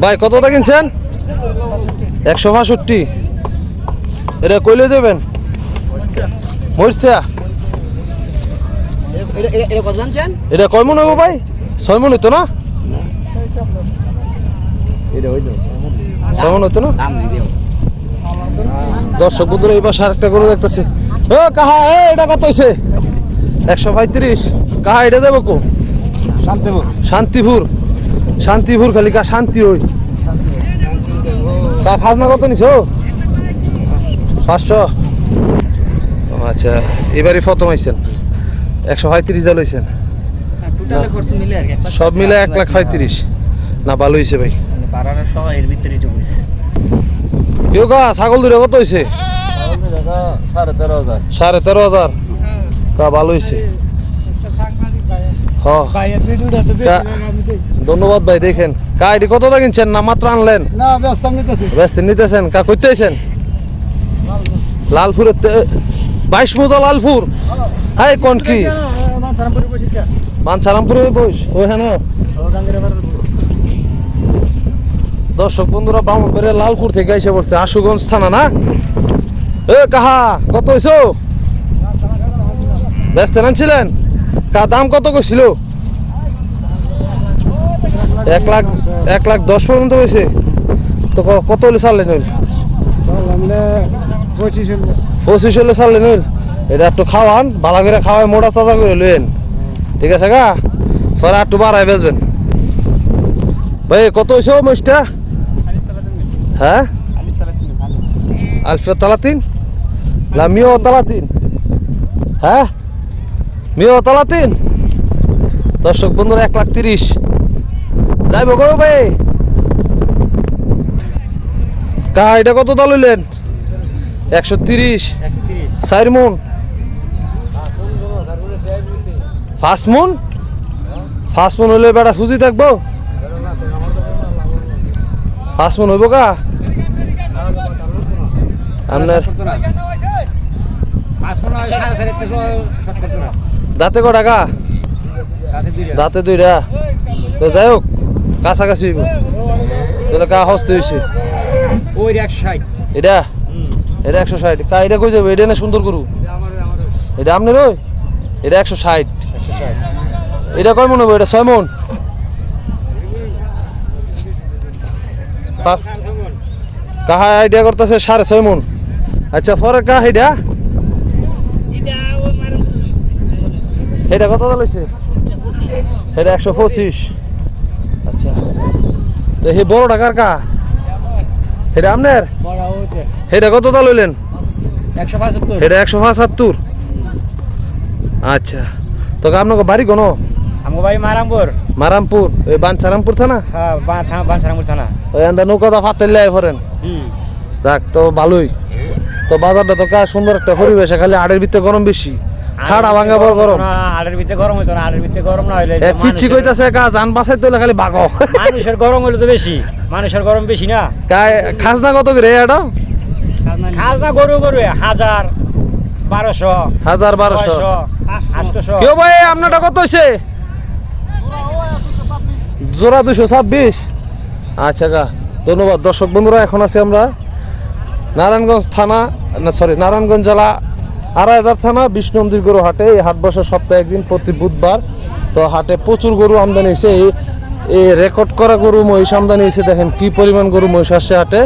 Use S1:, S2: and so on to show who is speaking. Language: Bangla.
S1: ভাই কতটা কিনছেন? একশো বাষট্টি। এটা কইলে যাবেন? মরছা
S2: এটা-
S1: কয় মন হব ভাই? ছয় মন হইতো না? ছয় মন হইতো না? দর্শক বন্ধুরা এবার সারেকটা করে দেখতেছি। ও কাহা এ এটা কত হয়েছে একশো পঁয়ত্রিশ। কাহা এটা দেবো কো?
S3: শান্তিপুর।
S1: শান্তিপুর। শান্তিপুর খালি কা শান্তি হই। তা খাজনা কত নিছ? পাঁচশো। ও আচ্ছা এবারই প্রথম আইছেন? একশো পঁয়ত্রিশ জাল হয়েছেন
S2: টোটাল খরচ মিলে আর কি একটা
S1: সব মিলে এক লাখ পঁয়ত্রিশ। না ভালো হয়েছে ভাই।
S2: মানে
S1: কেউ কা ছাগল দূরে কত হয়েছে
S3: সাড়ে তেরো হাজার।
S1: সাড়ে তেরো হাজার। কা ভালো হয়েছে ধন্যবাদ ভাই দেখেন। কা এটি কত দা কিনছেন? না মাত্র আনলেন?
S3: ব্যস্ত
S1: নিতেছেন? কা করতে আইছেন? লালপুরের বাইশ মোজা লালপুর। হাই কোন কি? মানসারামপুরে বইস ওইখানে? দর্শক বন্ধুরা বামনবাড়িয়া লালপুর থেকে এসে পড়ছে আশুগঞ্জ থানা না? এ কাহা কত হইছো? ব্যস্ত আনছিলেন দাম কত কইছিল? এক লাখ এক লাখ দশ পর্যন্ত হয়েছে তো কত হলে ছাড়লেন ওই পঁচিশ হলে ছাড়লেন ওই এটা একটু খাওয়ান, ভালো করে খাওয়াই মোটা তাজা করে লইন ঠিক আছে গা? পরে একটু বাড়াই বেচবেন। ভাই, কত হয়েছে মহিষটা? হ্যাঁ? আলফিয়া তালাতিন? লা মিও তালাতিন? হ্যাঁ? মিও তালাতিন। দর্শক বন্ধুরা, এক লাখ তিরিশ। যাইব করো ভাই। কা, এটা কত দল হইলেন? একশো তিরিশ। চার মন। পাঁচ মন? পাঁচ মন হইলে বেটা ফুজি থাকব। পাঁচ মন হইব কা আপনার দাঁতে ক টাকা দাঁতে দুই দুইটা। তো যাই হোক কাছাকাছি হইব। তাহলে কা হস্তে হয়েছে
S2: ওই ষাট।
S1: এটা? এটা একশো ষাট। কা এটা কই যাবে? এটা না সুন্দর করু এটা আপনার ওই? এটা একশো ষাট। এটা কয় মন হব এটা ছয় মন? কাহা আইডিয়া করতেছে? সাড়ে ছয় মন। আচ্ছা পরে কা এটা? এটা কত দাম হয়েছে এটা একশো পঁচিশ। আচ্ছা। তো হে বড় টাকার কা? এটা আপনার এটা কত দাম লইলেন? এটা একশো পঁচাত্তর। আচ্ছা। তো আপনাকে বাড়ি কোনো?
S2: আমার বাড়ি মারামপুর।
S1: মারামপুর। ওই বাঞ্ছারামপুর থানা?
S2: হ্যাঁ বাঞ্ছারামপুর থানা
S1: ওই আন্দা নৌকাটা ফাতের লাই ফরেন।
S2: হুম।
S1: যাক তো ভালোই। তো বাজারটা তো কা সুন্দর একটা পরিবেশ খালি আড়ের ভিতরে গরম বেশি। ঠাড়া ভাঙা বড় গরম।
S2: আড়ের ভিতরে গরম হইতো না আড়ের ভিতরে গরম না হইলে
S1: এ ফিচ্ছি কইতাছে কা জান বাসাই তো খালি বাগ
S2: মানুষের গরম হইলে তো বেশি মানুষের গরম বেশি না।
S1: কায় খাজনা কত করে এটা?
S2: খাজনা গরু গরু হাজার বারোশো
S1: হাজার বারোশো। কেউ ভাই আপনারটা কত হয়েছে জোড়া দুশো ছাব্বিশ। আচ্ছা গা ধন্যবাদ। দর্শক বন্ধুরা এখন আছি আমরা। নারায়ণগঞ্জ থানা না সরি নারায়ণগঞ্জ জেলা আড়াই হাজার থানা বিষ্ণন্দির গরু হাটে। এই হাট বসে সপ্তাহে একদিন প্রতি বুধবার। তো হাটে প্রচুর গরু আমদানি হয়েছে। এই এই রেকর্ড করা গরু মহিষ আমদানি হয়েছে। দেখেন কি পরিমাণ গরু মহিষ আসছে হাটে।